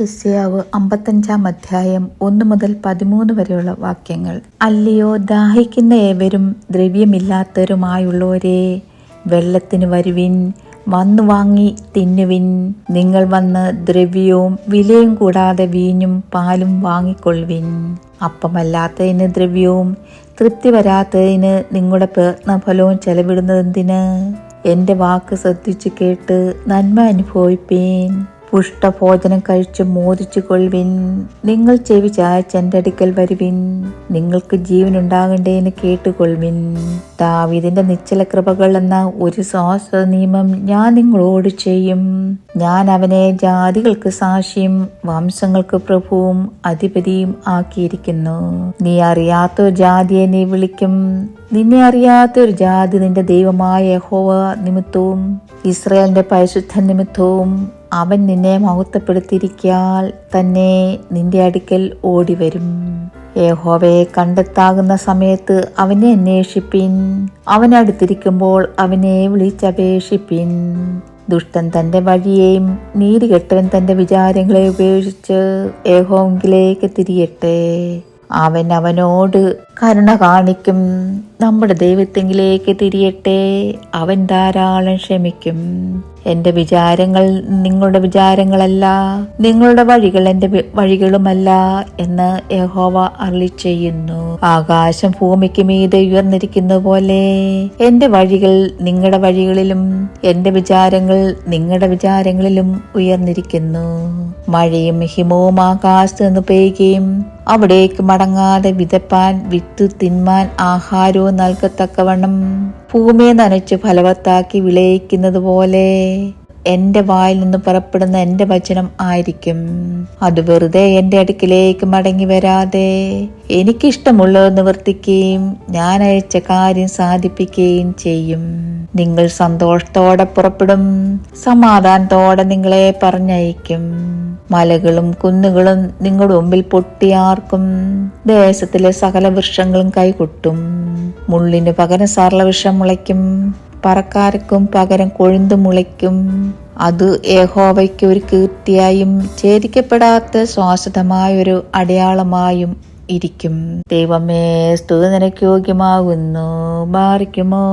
യസ്യാവ് അമ്പത്തഞ്ചാം അധ്യായം ഒന്ന് മുതൽ പതിമൂന്ന് വരെയുള്ള വാക്യങ്ങൾ. അല്ലയോ ദാഹിക്കുന്ന ഏവരും ദ്രവ്യമില്ലാത്തവരുമായുള്ളവരെ വെള്ളത്തിന് വരുവിൻ വന്നു വാങ്ങി തിന്നുവിൻ. നിങ്ങൾ വന്ന് ദ്രവ്യവും വിലയും കൂടാതെ വീഞ്ഞും പാലും വാങ്ങിക്കൊള്ളുവിൻ. അപ്പമല്ലാത്തതിന് ദ്രവ്യവും തൃപ്തി വരാത്തതിന് നിങ്ങളുടെ പ്രയത്നഫലവും ചെലവിടുന്നതെന്തിന്? എന്റെ വാക്ക് ശ്രദ്ധിച്ചു കേട്ട് നന്മ അനുഭവിപ്പീൻ. പുഷ്ടഭോജനം കഴിച്ച് മോദിച്ചു കൊള്ളുവിൻ നിങ്ങൾ ചെവി ചായച്ച് എന്റെ അടുക്കൽ വരുവിൻ. നിങ്ങൾക്ക് ജീവനുണ്ടാകണ്ടേന്ന് കേട്ടുകൊള്ളുവിൻ. ദാവിദിന്റെ നിശ്ചല കൃപകൾ എന്ന ഒരു ശാസ്ത്ര നിയമം ഞാൻ നിങ്ങളോട് ചെയ്യും. ഞാൻ അവനെ ജാതികൾക്ക് സാക്ഷിയും വംശങ്ങൾക്ക് പ്രഭുവും അധിപതിയും ആക്കിയിരിക്കുന്നു. നീ അറിയാത്ത ഒരു ജാതിയെ നീ വിളിക്കും. നിന്നെ അറിയാത്ത ഒരു ജാതി നിന്റെ ദൈവമായ യഹോവ നിമിത്തവും ഇസ്രയേലിന്റെ പരിശുദ്ധ നിമിത്തവും അവൻ നിന്നെ മഹത്വപ്പെടുത്തിയിരിക്കാൽ തന്നെ നിന്റെ അടുക്കൽ ഓടിവരും. യഹോവയെ കണ്ടെത്താകുന്ന സമയത്ത് അവനെ അന്വേഷിപ്പിൻ. അവൻ അടുത്തിരിക്കുമ്പോൾ അവനെ വിളിച്ചപേക്ഷിപ്പിൻ. ദുഷ്ടൻ തന്റെ വഴിയെയും നീതികെട്ടവൻ തന്റെ വിചാരങ്ങളെ ഉപേക്ഷിച്ച് ഏഹോങ്കിലേക്ക് തിരിയട്ടെ. അവൻ അവനോട് കരുണ കാണിക്കും. നമ്മുടെ ദൈവത്തെങ്കിലേക്ക് തിരിയട്ടെ. അവൻ ധാരാളം ക്ഷമിക്കും. എന്റെ വിചാരങ്ങൾ നിങ്ങളുടെ വിചാരങ്ങളല്ല. നിങ്ങളുടെ വഴികൾ എന്റെ വഴികളുമല്ല എന്ന് യഹോവ അരളി ചെയ്യുന്നു. ആകാശം ഭൂമിക്ക് മീതെ ഉയർന്നിരിക്കുന്ന പോലെ എന്റെ വഴികൾ നിങ്ങളുടെ വഴികളിലും എന്റെ വിചാരങ്ങൾ നിങ്ങളുടെ വിചാരങ്ങളിലും ഉയർന്നിരിക്കുന്നു. മഴയും ഹിമവും ആകാശത്ത് നിന്ന് പെയ്യുകയും അവിടേക്ക് മടങ്ങാതെ വിതപ്പാൻ വിത്ത് തിന്മാൻ ആഹാരവും നൽകത്തക്കവണ്ണം. ഭൂമിയെ നനച്ച് ഫലവത്താക്കി വിളയിക്കുന്നത് പോലെ എന്റെ വായിൽ നിന്ന് പുറപ്പെടുന്ന എന്റെ വചനം ആയിരിക്കും. അത് വെറുതെ എന്റെ അടുക്കിലേക്ക് മടങ്ങി വരാതെ എനിക്കിഷ്ടമുള്ളത് നിവർത്തിക്കുകയും ഞാൻ അയച്ച കാര്യം സാധിപ്പിക്കുകയും ചെയ്യും. നിങ്ങൾ സന്തോഷത്തോടെ പുറപ്പെടും. സമാധാനത്തോടെ നിങ്ങളെ പറഞ്ഞയക്കും. മലകളും കുന്നുകളും നിങ്ങളുടെ മുമ്പിൽ പൊട്ടിയാർക്കും. ദേശത്തിലെ സകല വൃക്ഷങ്ങളും കൈകൊട്ടും. മുള്ളിന് പകരം സർളവൃക്ഷം മുളയ്ക്കും. പറക്കാർക്കും പകരം കൊഴുന്തു മുളയ്ക്കും. അത് ഏഹോവയ്ക്ക് ഒരു കീർത്തിയായും ഛേദിക്കപ്പെടാത്ത ശ്വാസതമായൊരു അടയാളമായും ഇരിക്കും. ദൈവമേ സ്തുതി നിനക്ക് യോഗ്യമാകുന്നു. ബാറിക്കുമോ